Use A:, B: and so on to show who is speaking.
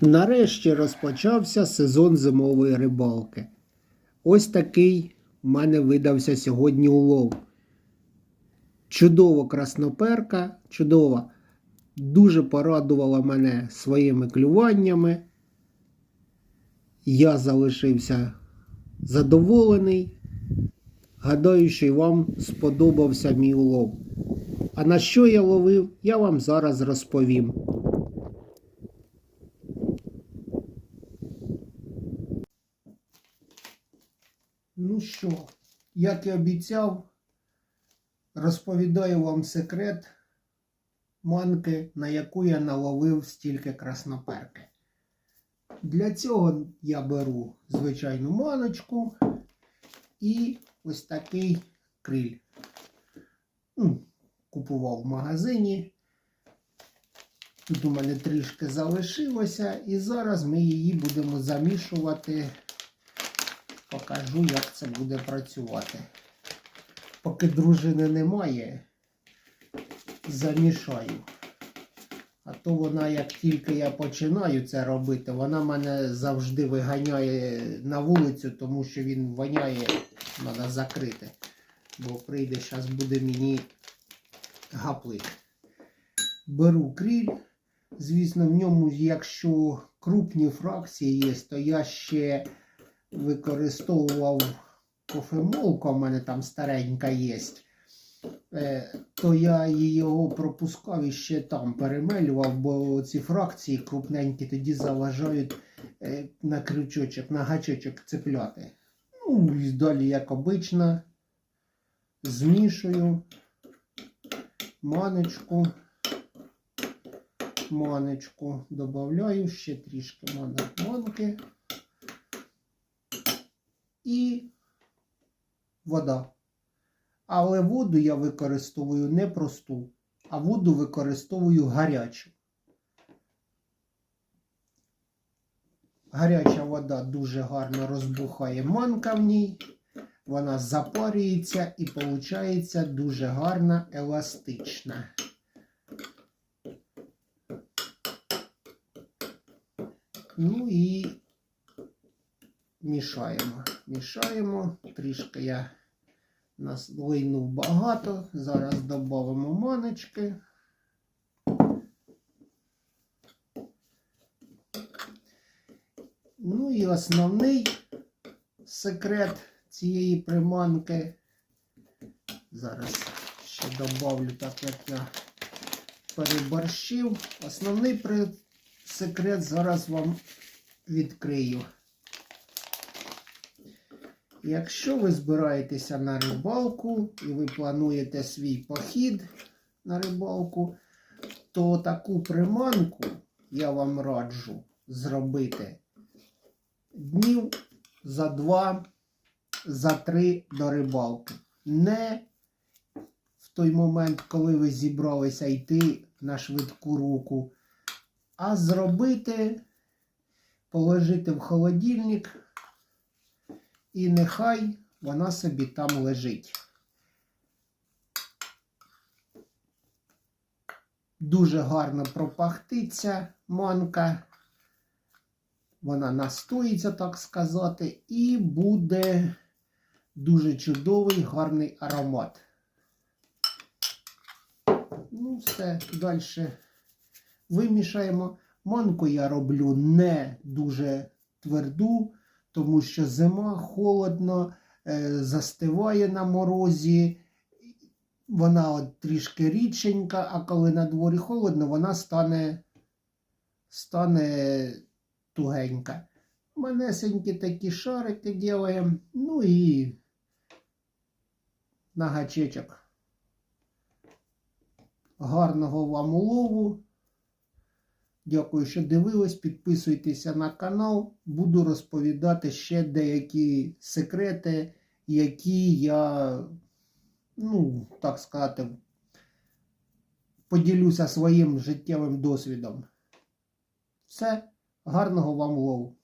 A: Нарешті розпочався сезон зимової рибалки. Ось такий в мене видався сьогодні улов. Чудово красноперка, чудова. Дуже порадувала мене своїми клюваннями. Я залишився задоволений. Гадаю, що й вам сподобався мій улов. А на що я ловив, я вам зараз розповім. Ну що, як і обіцяв, розповідаю вам секрет манки, на яку я наловив стільки красноперки. Для цього я беру звичайну маночку і ось такий криль. Ну, купував в магазині. Тут у мене трішки залишилося, і зараз ми її будемо замішувати покажу, як це буде працювати. Поки дружини немає, замішаю. А то вона, як тільки я починаю це робити, вона мене завжди виганяє на вулицю, тому що він воняє, треба закрити. Бо прийде, зараз буде мені гаплик. Беру кріль. Звісно, в ньому, якщо крупні фракції є, то я ще використовував кофемолку, у мене там старенька є, е, то я його пропускав і ще там перемелював, бо ці фракції крупненькі тоді заважають е, на крючочок, на гачочок цепляти. Ну, і далі, як обично, змішую маночку. Маночку додаю ще трішки манки і вода. Але воду я використовую не просту, а воду використовую гарячу. Гаряча вода дуже гарно розбухає манка в ній, вона запарюється і виходить дуже гарна, еластична. Ну і мішаємо. Мішаємо. Трішки я наслинув багато. Зараз додамо маночки. Ну і основний секрет цієї приманки. Зараз ще добавлю, так як я переборщив. Основний секрет зараз вам відкрию. Якщо ви збираєтеся на рибалку і ви плануєте свій похід на рибалку, то таку приманку я вам раджу зробити днів за два, за три до рибалки. Не в той момент, коли ви зібралися йти на швидку руку, а зробити, положити в холодильник. І нехай вона собі там лежить. Дуже гарно пропахтиться манка. Вона настоїться, так сказати, і буде дуже чудовий гарний аромат. Ну, все, далі вимішаємо. Манку я роблю не дуже тверду тому що зима холодно, е, застиває на морозі, вона от трішки рідшенька, а коли на дворі холодно, вона стане стане тугенька. Манесенькі такі шарики ділаємо, ну і на гачечок. Гарного вам улову. Дякую, що дивились. Підписуйтеся на канал. Буду розповідати ще деякі секрети, які я, ну, так сказати, поділюся своїм життєвим досвідом. Все, гарного вам лову!